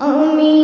Amen.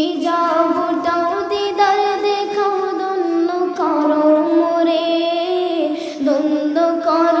হিজাব দাও দিদার দেখাও দন্য করো মোরে দ্বন্দ্ব করো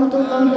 我都没有。